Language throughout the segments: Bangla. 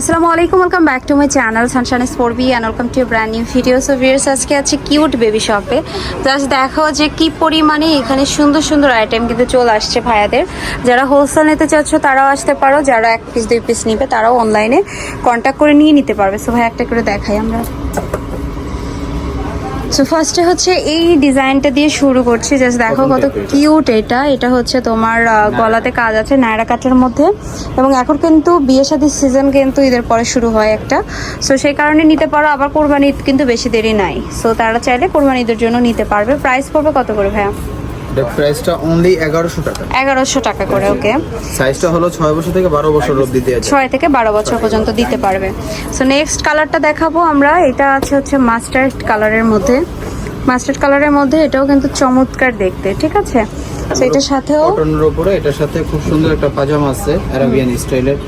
আসসালামু আলাইকুম welcome back to my channel সানশান sport B and welcome to brand new video so viewers আজকে আছে কিউট বেবি শপে জাস্ট দেখো যে কি পরিমাণে এখানে সুন্দর সুন্দর আইটেম কিন্তু চলে আসছে ভাইয়াদের। যারা হোলসেল নিতে চাচ্ছ, তারাও আসতে পারো। যারা এক পিস দুই পিস নিবে, তারাও অনলাইনে কন্ট্যাক্ট করে নিয়ে নিতে পারবে। সো ভাই একটা করে দেখাই আমরা। সো ফার্স্টে হচ্ছে এই ডিজাইনটা দিয়ে শুরু করছি জাস্ট দেখো কত কিউট এটা। এটা হচ্ছে তোমার গলাতে কাজ আছে নায়রা কাটের মধ্যে। এবং এখন কিন্তু বিয়ে শাদির সিজন কিন্তু ঈদের পরে শুরু হয় একটা। সো সেই কারণে নিতে পারো আবার কোরবানি ঈদ কিন্তু বেশি দেরি নাই। সো তারা চাইলে কোরবানি ঈদের জন্য নিতে পারবে। প্রাইস পড়বে কত করে ভাইয়া? এটা প্রাইসটা অনলি এগারোশো টাকা। এগারোশো টাকা করে ওকে সাইজটা হলো ছয় বছর থেকে বারো বছর অবধি দেওয়া যায়। ছয় থেকে বারো বছর পর্যন্ত দিতে পারবে। সো নেক্সট কালারটা দেখাবো আমরা। এটা আছে হচ্ছে মাস্টার্ড কালারের মধ্যে। মাস্টার্ড কালারের মধ্যে এটাও কিন্তু চমৎকার দেখতে ঠিক আছে? তো এটার সাথেও কটনের উপরে এটার সাথে খুব সুন্দর একটা পাজামা আছে অ্যারাবিয়ান স্টাইলের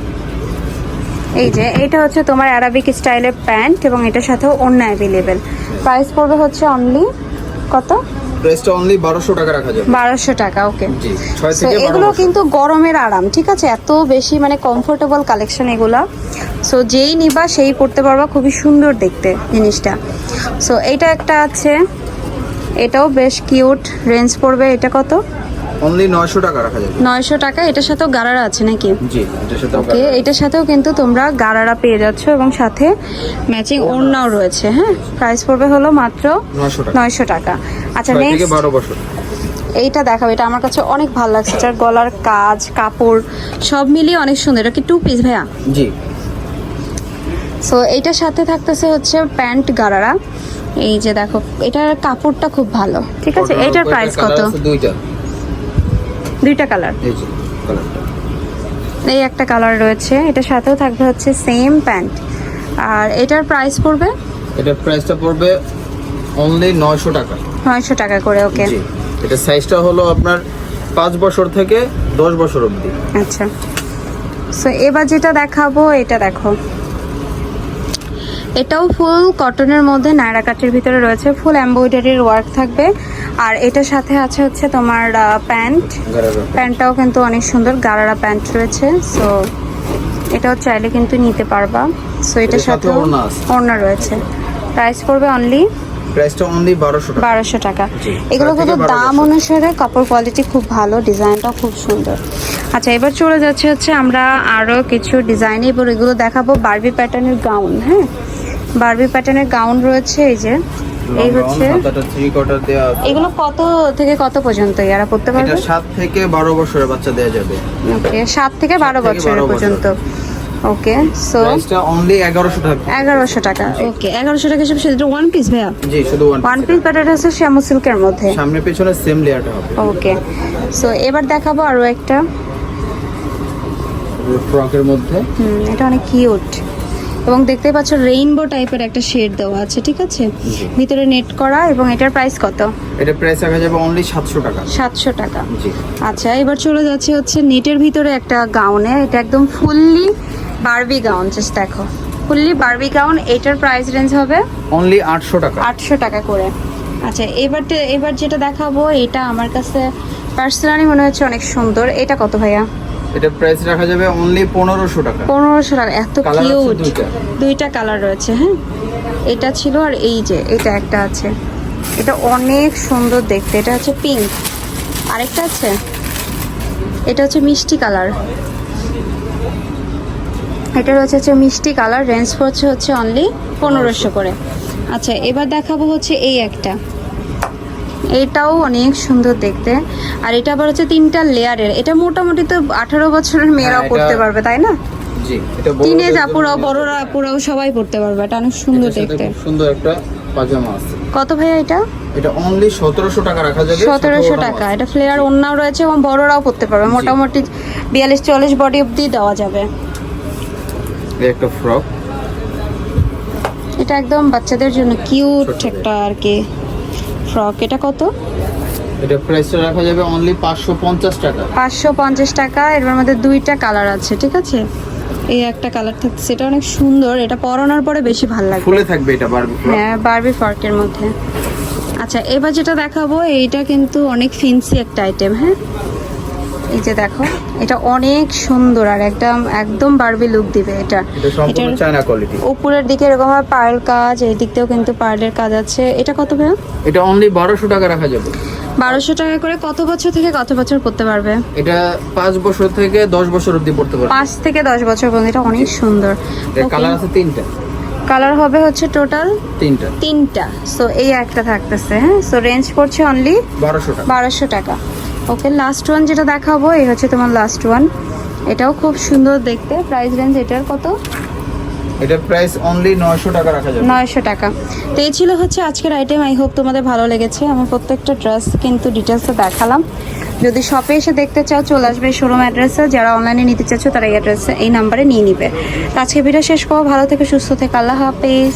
এই যে এটা হচ্ছে তোমার অ্যারাবিক স্টাইলের প্যান্ট এবং এটার সাথেও অন্য অ্যাভেলেবেল প্রাইস পড়বে হচ্ছে অনলি কত? প্রাইসটা অনলি বারোশো টাকা রাখা যাবে। 1200 টাকা ওকে জি 6 থেকে এগুলো কিন্তু গরমের আরাম ঠিক আছে? এত বেশি মানে কমফোর্টেবল কালেকশন এগুলো। সো যেই নিবা সেই পড়তে পারবা খুবই সুন্দর দেখতে জিনিসটা। সো এইটা একটা আছে। এটাও বেশ কিউট রেঞ্জ পড়বে এটা কত? অনলি নয়শো টাকা রাখা যাবে। নয়শো টাকা এটার সাথেও গারারা আছে নাকি? জি এটার সাথে ওকে এটার সাথেও কিন্তু তোমরা গারারা পেয়ে যাচ্ছ এবং সাথে ম্যাচিং ওড়নাও রয়েছে হ্যাঁ? প্রাইস পড়বে হলো মাত্র নয়শো টাকা। নয়শো টাকা। আচ্ছা নেক্সট বারো বছর। এইটা দেখাবো এটা আমার কাছে অনেক ভালো লাগছে এটার গলার কাজ কাপড় সব মিলিয়ে অনেক সুন্দর। এটা কি টু পিস ভাইয়া? জি। সো এইটার সাথে থাকতেছে হচ্ছে প্যান্ট গারারা। এই যে দেখো এটার কাপড়টা খুব ভালো ঠিক আছে? এটার প্রাইস কত? দুইটা। দুইটা কালার। এই যে কালারটা। এই একটা কালার রয়েছে। এটার সাথেও থাকবে হচ্ছে সেম প্যান্ট আর এটার প্রাইস পড়বে? এটার প্রাইসটা পড়বে অনলি নয়শো টাকা। নয়শো টাকা করে ওকে জি এটা সাইজটা হলো আপনার পাঁচ বছর থেকে দশ বছর অবধি। আচ্ছা। সো এবার যেটা দেখাবো এটা দেখো। এটাও ফুল কটনের মধ্যে নায়রা কাটের ভিতরে রয়েছে ফুল এমব্রয়ডারির ওয়ার্ক থাকবে। আর এটার সাথে আছে হচ্ছে তোমার প্যান্ট। প্যান্টটাও কিন্তু অনেক সুন্দর গারারা প্যান্ট রয়েছে। সো এটাও চাইলে কিন্তু নিতে পারবা। সো এটার সাথে ওড়না রয়েছে। প্রাইস পড়বে অনলি প্রাইসটা অনলি বারোশো টাকা। এগুলো কিন্তু দাম অনুসারে কাপড় কোয়ালিটি খুব ভালো ডিজাইনটাও খুব সুন্দর। আচ্ছা এবার চলে যাচ্ছে হচ্ছে আমরা আরও কিছু ডিজাইন এবার এগুলো দেখাবো বারবি প্যাটার্নের গাউন হ্যাঁ? বারবি প্যাটার্নের গাউন রয়েছে এই যে। এই হচ্ছে হাতাটা থ্রি কোয়ার্টার দেওয়া আছে। এগুলো কত থেকে কত পর্যন্ত এরা পড়তে পারবে? এটা সাত থেকে বারো বছরের বাচ্চা দেওয়া যাবে। ওকে সাত থেকে বারো সাত থেকে বছরের বারো বছর। পর্যন্ত। ওকে সো প্রাইসটা অনলি এগারোশো টাকা। এগারোশো টাকা। ওকে এগারোশো টাকা হিসেবে সেটা ওয়ান পিস ভাইয়া? জি শুধু ওয়ান piece পিস প্যাটার্ন আছে শ্যামু সিল্কের মধ্যে। সামনে পেছনে সেম লেয়ারটা হবে। ওকে সো এবার দেখাবো আরও একটা। ফ্রকের মধ্যে। হুম এটা অনেক কিউট এবং দেখতে পাচ্ছ রেইনবো টাইপের একটা শেড দেওয়া আছে ঠিক আছে? ভিতরে নেট করা এবং এটার প্রাইস কত? এটা প্রাইস রাখা যাবে অনলি সাতশো টাকা। সাতশো টাকা। জি। আচ্ছা এবার চলে যাচ্ছে হচ্ছে নেটের ভিতরে একটা গাউনে এটা একদম ফুললি বারবি গাউন জাস্ট দেখো। ফুললি বারবি গাউন এটার প্রাইস রেঞ্জ হবে অনলি আটশো টাকা। আটশো টাকা করে। আচ্ছা এবার এবার যেটা দেখাবো এটা আমার কাছে পার্সোনালি মনে হচ্ছে অনেক সুন্দর। এটা কত ভাইয়া? এটা প্রাইস রাখা যাবে অনলি পনেরোশো টাকা। পনেরোশো টাকা এত কিউট দুইটা। দুইটা কালার রয়েছে হ্যাঁ? এটা ছিল আর এই যে এটা একটা আছে। এটা অনেক সুন্দর দেখতে এটা হচ্ছে পিঙ্ক আরেকটা আছে? এটা হচ্ছে মিষ্টি কালার এটা রয়েছে হচ্ছে মিষ্টি কালার রেঞ্জ পড়ছে হচ্ছে অনলি পনেরোশো করে। আচ্ছা এবার দেখাবো হচ্ছে এই একটা। এটাও অনেক সুন্দর দেখতে। আর এটা আবার হচ্ছে তিনটা লেয়ারের এটা মোটামুটি তো আঠারো বছরের মেয়েরাও করতে পারবে তাই না? টিনেজ আপুরাও বড়রা আপুরাও সবাই পড়তে পারবে এটা অনেক সুন্দর দেখতে। সুন্দর একটা পাজামা আছে। কত ভাইয়া এটা? এটা অনলি সতেরোশো টাকা রাখা যাবে টাকা এটা ফ্লেয়ার রয়েছে এবং বড়রাও পড়তে পারবে। মোটামুটি বিয়াল্লিশ চল্লিশ বডি অব্দি দেওয়া যাবে। একটা ফ্রক এটা একদম বাচ্চাদের জন্য কিউট একটা আর কি। ফ্রক এটা কত? এটা প্রাইসটা রাখা যাবে অনলি পাঁচশো পঞ্চাশ টাকা। পাঁচশো পঞ্চাশ টাকা এর মধ্যে দুইটা কালার আছে ঠিক আছে? এই একটা কালার থাকছে এটা অনেক সুন্দর এটা পরানোর পরে বেশি ভালো লাগবে। ফুলে থাকবে এটা বারবি ফ্রক হ্যাঁ বারবি ফর্কের মধ্যে। আচ্ছা এবার যেটা দেখাবো এইটা কিন্তু অনেক ফেন্সি একটা আইটেম হ্যাঁ? এই যে দেখো এটা অনেক সুন্দর আর একদম একদম বারবি লুক দিবে এটা। উপরের দিকে এরকম ভাবে পার্ল কাজ এই দিক দিয়েও কিন্তু পার্লের কাজ আছে। এটা কত ভাইয়া? এটা অনলি বারোশো টাকা রাখা যাবে। বারোশো টাকা করে কত বছর থেকে কত বছর পড়তে পারবে? এটা পাঁচ বছর থেকে দশ বছর অব্দি পড়তে পারবে। পাঁচ থেকে দশ বছর পর্যন্ত এটা অনেক সুন্দর। কালার আছে তিনটা। কালার হবে হচ্ছে টোটাল তিনটা। তিনটা। সো এই একটা থাকতেছে হ্যাঁ? সো রেঞ্জ পড়ছে অনলি বারোশো টাকা। বারোশো টাকা। ওকে লাস্ট ওয়ান যেটা দেখাবো এই হচ্ছে তোমার লাস্ট ওয়ান এটাও খুব সুন্দর দেখতে। প্রাইস রেঞ্জ এটার কত? এটার প্রাইস অনলি নয়শো টাকা রাখা যাবে। নয়শো টাকা। তো এই ছিল হচ্ছে আজকের আইটেম আই হোপ তোমাদের ভালো লেগেছে। আমি প্রত্যেকটা ড্রেস কিন্তু ডিটেলসে দেখালাম। যদি শপে এসে দেখতে চাও চলে আসবে শোরুম অ্যাড্রেসে যারা অনলাইনে নিতে চাচ্ছ তারা এই অ্যাড্রেসে এই নাম্বারে নিয়ে নিবে। তো আজকে ভিডিও শেষ করব। ভালো থেকে সুস্থ থেকে। আল্লাহ হাফেজ।